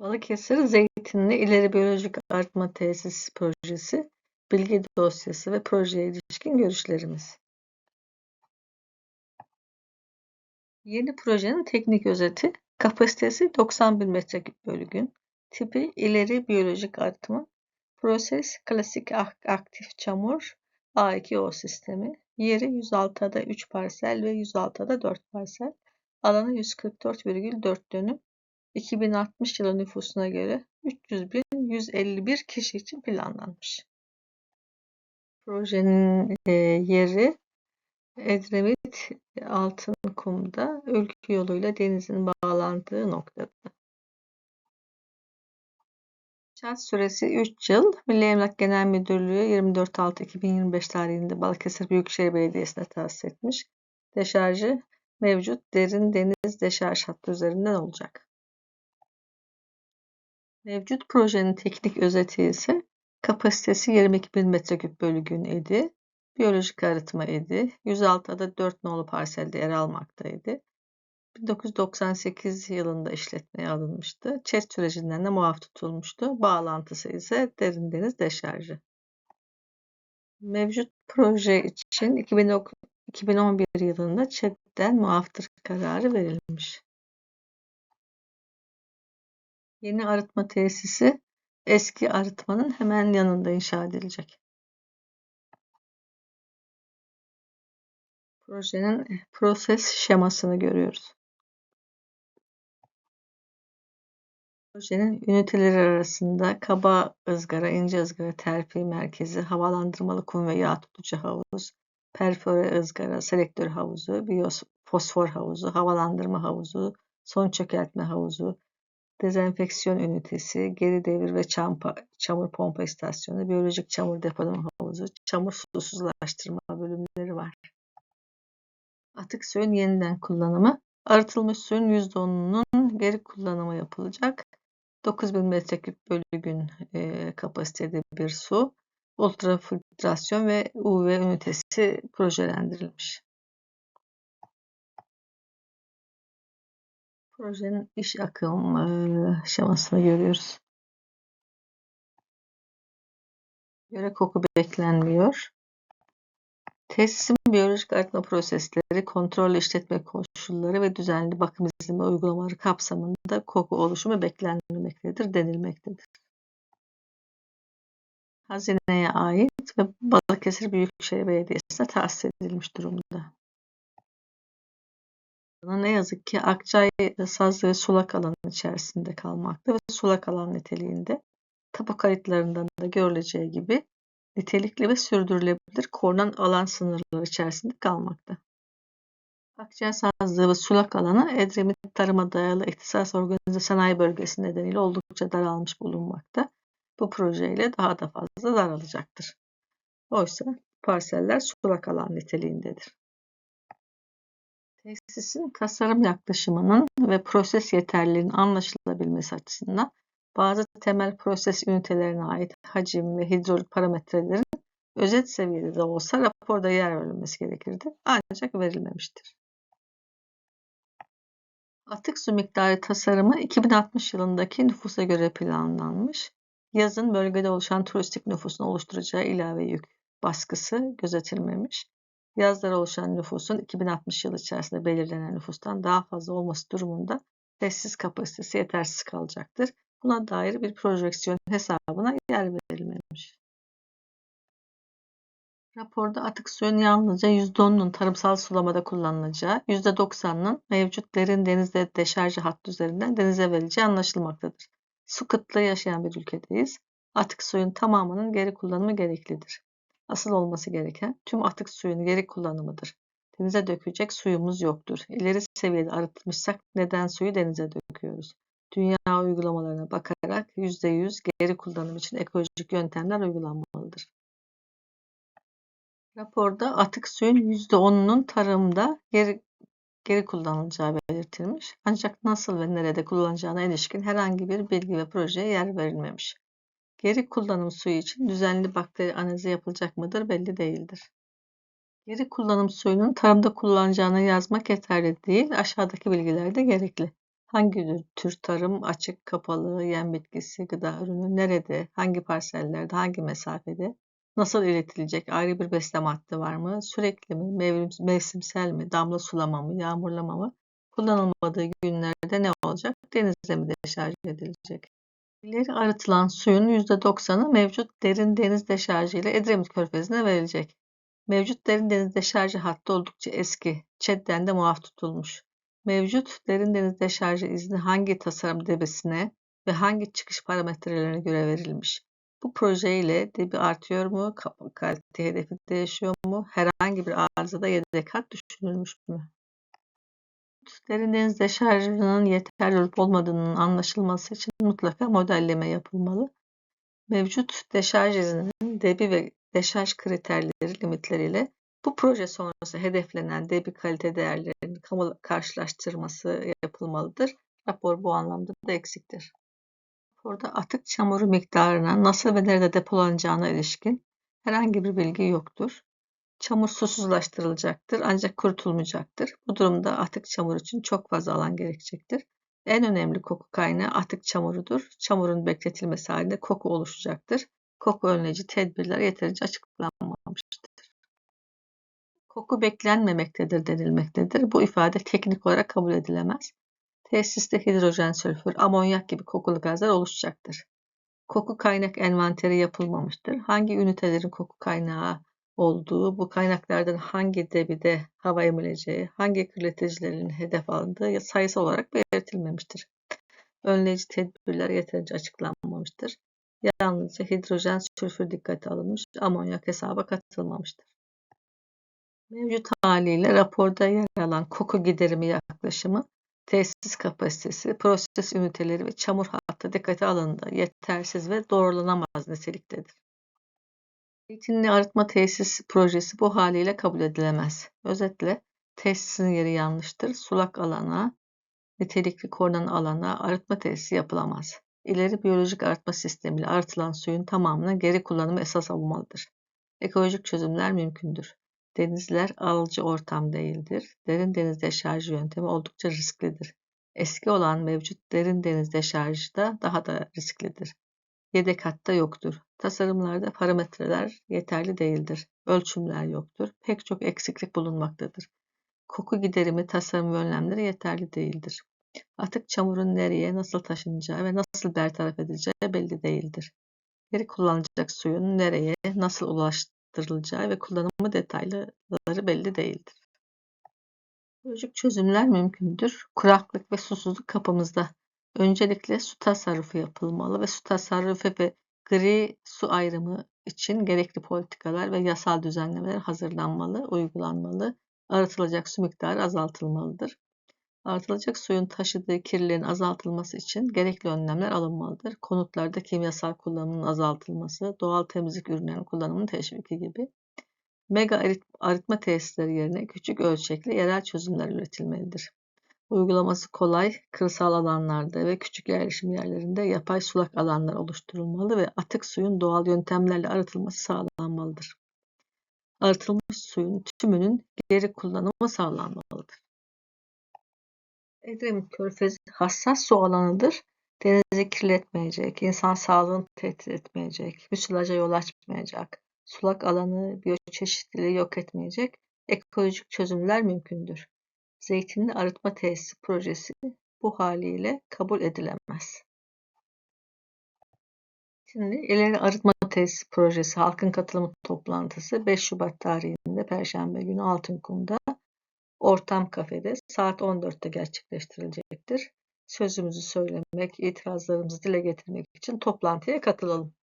Balıkesir Zeytinli İleri Biyolojik Arıtma Tesisi Projesi bilgi dosyası ve projeye ilişkin görüşlerimiz. Yeni projenin teknik özeti, kapasitesi 91 metreküp bölü gün, tipi ileri biyolojik arıtma, proses klasik aktif çamur A2O sistemi, yeri 106'da 3 parsel ve 106'da 4 parsel, alanı 144,4 dönüm, 2060 yılı nüfusuna göre 300 bin 151 kişi için planlanmış. Projenin e, yeri Edremit Altınkum'da ülke yoluyla denizin bağlandığı noktada. İnşaat süresi 3 yıl. Milli Emlak Genel Müdürlüğü 24.6.2025 tarihinde Balıkesir Büyükşehir Belediyesi'ne tahsis etmiş. Deşarjı mevcut derin deniz deşarj hattı üzerinden olacak. Mevcut projenin teknik özeti ise kapasitesi 22 bin metreküp bölü gün idi. Biyolojik arıtma idi. 106'da 4 nolu parselde yer almaktaydı. 1998 yılında işletmeye alınmıştı. ÇED sürecinden de muaf tutulmuştu. Bağlantısı ise derin deniz deşarjı. Mevcut proje için 2011 yılında ÇED'den muaftır kararı verilmiş. Yeni arıtma tesisi eski arıtmanın hemen yanında inşa edilecek. Projenin proses şemasını görüyoruz. Projenin üniteleri arasında kaba ızgara, ince ızgara terfi merkezi, havalandırmalı kum ve yağ tutucu havuz, perfore ızgara, selektör havuzu, fosfor havuzu, havalandırma havuzu, son çökertme havuzu, dezenfeksiyon ünitesi, geri devir ve çampa, çamur pompa istasyonu, biyolojik çamur depolama havuzu, çamur susuzlaştırma bölümleri var. Atık suyun yeniden kullanımı, arıtılmış suyun %10'unun geri kullanımı yapılacak. 9000 metreküp bölü gün e, kapasitede bir su, ultrafiltrasyon ve UV ünitesi projelendirilmiş. Projenin iş akım e, şemasını görüyoruz. Göre koku beklenmiyor. Tesisin biyolojik arıtma prosesleri, kontrol işletme koşulları ve düzenli bakım izleme uygulamaları kapsamında koku oluşumu beklenmektedir denilmektedir. Hazineye ait ve Balıkesir Büyükşehir Belediyesi'ne tahsis edilmiş durumda. Ne yazık ki Akçay saz ve sulak alan içerisinde kalmakta ve sulak alan niteliğinde tapu kayıtlarından da görüleceği gibi nitelikli ve sürdürülebilir korunan alan sınırları içerisinde kalmakta. Akçay sazlığı ve sulak alanı Edremit tarıma dayalı ihtisas organize sanayi bölgesi nedeniyle oldukça daralmış bulunmakta. Bu projeyle daha da fazla daralacaktır. Oysa parseller sulak alan niteliğindedir. Tesisin tasarım yaklaşımının ve proses yeterliliğinin anlaşılabilmesi açısından bazı temel proses ünitelerine ait hacim ve hidrolik parametrelerin özet seviyede de olsa raporda yer verilmesi gerekirdi. Ancak verilmemiştir. Atık su miktarı tasarımı 2060 yılındaki nüfusa göre planlanmış. Yazın bölgede oluşan turistik nüfusun oluşturacağı ilave yük baskısı gözetilmemiş yazlara oluşan nüfusun 2060 yılı içerisinde belirlenen nüfustan daha fazla olması durumunda tesis kapasitesi yetersiz kalacaktır. Buna dair bir projeksiyon hesabına yer verilmemiş. Raporda atık suyun yalnızca %10'unun tarımsal sulamada kullanılacağı, %90'ının mevcut derin denizde deşarjı hattı üzerinden denize verileceği anlaşılmaktadır. Su kıtlığı yaşayan bir ülkedeyiz. Atık suyun tamamının geri kullanımı gereklidir. Asıl olması gereken tüm atık suyun geri kullanımıdır. Denize dökecek suyumuz yoktur. İleri seviyede arıtmışsak neden suyu denize döküyoruz? Dünya uygulamalarına bakarak %100 geri kullanım için ekolojik yöntemler uygulanmalıdır. Raporda atık suyun %10'unun tarımda geri, geri kullanılacağı belirtilmiş. Ancak nasıl ve nerede kullanacağına ilişkin herhangi bir bilgi ve projeye yer verilmemiş. Geri kullanım suyu için düzenli bakteri analizi yapılacak mıdır belli değildir. Geri kullanım suyunun tarımda kullanacağını yazmak yeterli değil, aşağıdaki bilgiler de gerekli. Hangi tür tarım, açık, kapalı, yem bitkisi, gıda ürünü, nerede, hangi parsellerde, hangi mesafede, nasıl iletilecek, ayrı bir besleme hattı var mı, sürekli mi, mevsim, mevsimsel mi, damla sulama mı, yağmurlama mı, kullanılmadığı günlerde ne olacak, denizle mi deşarj edilecek? İleri arıtılan suyun %90'ı mevcut derin deniz deşarjı ile Edremit Körfezi'ne verilecek. Mevcut derin deniz deşarjı hattı oldukça eski, ÇED'den de muaf tutulmuş. Mevcut derin deniz deşarjı izni hangi tasarım debesine ve hangi çıkış parametrelerine göre verilmiş? Bu proje ile debi artıyor mu, kalite hedefi değişiyor mu, herhangi bir arızada yedek hat düşünülmüş mü? Derin deniz deşarjının yeterli olup olmadığının anlaşılması için mutlaka modelleme yapılmalı. Mevcut deşarj izninin debi ve deşarj kriterleri limitleriyle bu proje sonrası hedeflenen debi kalite değerlerinin kamu karşılaştırması yapılmalıdır. Rapor bu anlamda da eksiktir. Raporda atık çamuru miktarına nasıl ve nerede depolanacağına ilişkin herhangi bir bilgi yoktur. Çamur susuzlaştırılacaktır ancak kurutulmayacaktır. Bu durumda atık çamur için çok fazla alan gerekecektir. En önemli koku kaynağı atık çamurudur. Çamurun bekletilmesi halinde koku oluşacaktır. Koku önleyici tedbirler yeterince açıklanmamıştır. Koku beklenmemektedir denilmektedir. Bu ifade teknik olarak kabul edilemez. Tesiste hidrojen, sülfür, amonyak gibi kokulu gazlar oluşacaktır. Koku kaynak envanteri yapılmamıştır. Hangi ünitelerin koku kaynağı olduğu, bu kaynaklardan hangi debide hava emileceği, hangi kirleticilerin hedef alındığı sayısı olarak belirtilmemiştir. Önleyici tedbirler yeterince açıklanmamıştır. Yalnızca hidrojen, sülfür dikkate alınmış, amonyak hesaba katılmamıştır. Mevcut haliyle raporda yer alan koku giderimi yaklaşımı, tesis kapasitesi, proses üniteleri ve çamur hattı dikkate alındı. Yetersiz ve doğrulanamaz niteliktedir. Zeytinli arıtma tesis projesi bu haliyle kabul edilemez. Özetle tesisin yeri yanlıştır. Sulak alana, nitelikli korunan alana arıtma tesisi yapılamaz. İleri biyolojik arıtma sistemiyle arıtılan suyun tamamına geri kullanımı esas alınmalıdır. Ekolojik çözümler mümkündür. Denizler alıcı ortam değildir. Derin deniz deşarjı yöntemi oldukça risklidir. Eski olan mevcut derin deniz deşarjı da daha da risklidir. Yedek hatta yoktur. Tasarımlarda parametreler yeterli değildir. Ölçümler yoktur. Pek çok eksiklik bulunmaktadır. Koku giderimi tasarım önlemleri yeterli değildir. Atık çamurun nereye, nasıl taşınacağı ve nasıl bertaraf edileceği belli değildir. Geri kullanılacak suyun nereye, nasıl ulaştırılacağı ve kullanımı detayları belli değildir. Ekolojik çözümler mümkündür. Kuraklık ve susuzluk kapımızda. Öncelikle su tasarrufu yapılmalı ve su tasarrufu ve gri su ayrımı için gerekli politikalar ve yasal düzenlemeler hazırlanmalı, uygulanmalı. Arıtılacak su miktarı azaltılmalıdır. Arıtılacak suyun taşıdığı kirliliğin azaltılması için gerekli önlemler alınmalıdır. Konutlarda kimyasal kullanımın azaltılması, doğal temizlik ürünlerinin kullanımının teşviki gibi. Mega arıtma tesisleri yerine küçük ölçekli yerel çözümler üretilmelidir. Uygulaması kolay, kırsal alanlarda ve küçük yerleşim yerlerinde yapay sulak alanlar oluşturulmalı ve atık suyun doğal yöntemlerle arıtılması sağlanmalıdır. Arıtılmış suyun tümünün geri kullanımı sağlanmalıdır. Edremit Körfezi hassas su alanıdır. Denizi kirletmeyecek, insan sağlığını tehdit etmeyecek, müsilaja yol açmayacak, sulak alanı, biyoçeşitliliği yok etmeyecek ekolojik çözümler mümkündür. Zeytinli arıtma tesisi projesi bu haliyle kabul edilemez. Şimdi ileri arıtma tesisi projesi halkın katılımı toplantısı 5 Şubat tarihinde Perşembe günü Altınkum'da Ortam Kafede saat 14'te gerçekleştirilecektir. Sözümüzü söylemek, itirazlarımızı dile getirmek için toplantıya katılalım.